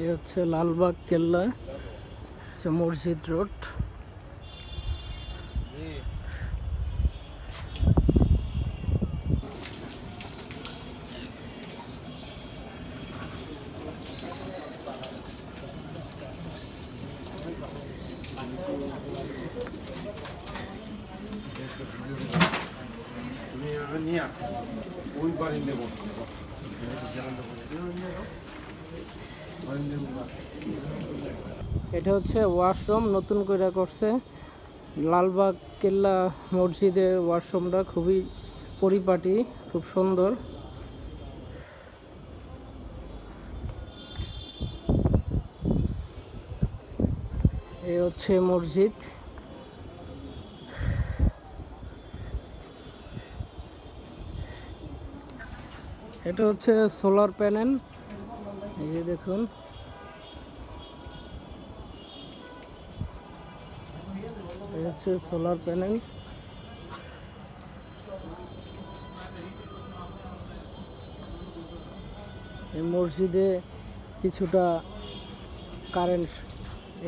এই হচ্ছে লালবাগ কেল্লা মসজিদ রোড। ওই বারিন্দে বসো এটা হচ্ছে ওয়াশরুম, নতুন করে করছে। লালবাগ কেল্লা মসজিদের ওয়াশরুমটা খুবই পরিপাটি, খুব সুন্দর। এ হচ্ছে মসজিদ। এটা হচ্ছে সোলার প্যানেল। এই যে দেখুন। এই হচ্ছে সোলার প্যানেল এই মসজিদে কিছুটা কারেন্ট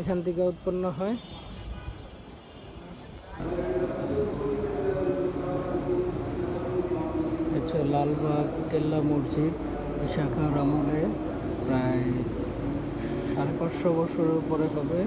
এখান থেকে উৎপন্ন হয়। লালবাগ কেল্লা মসজিদ শাখার আমলে পাঁচশো বছরের উপরে হবে।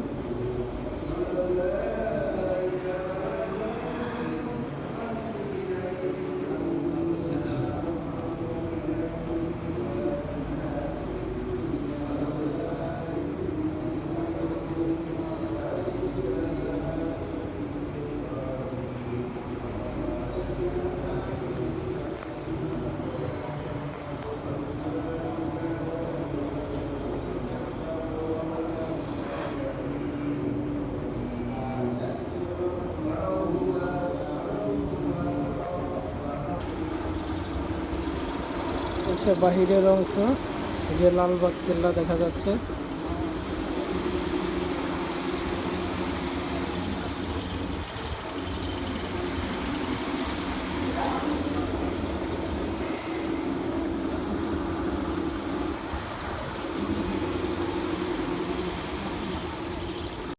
হচ্ছে বাহিরের অংশ যে লালবাগ কেল্লা দেখা যাচ্ছে।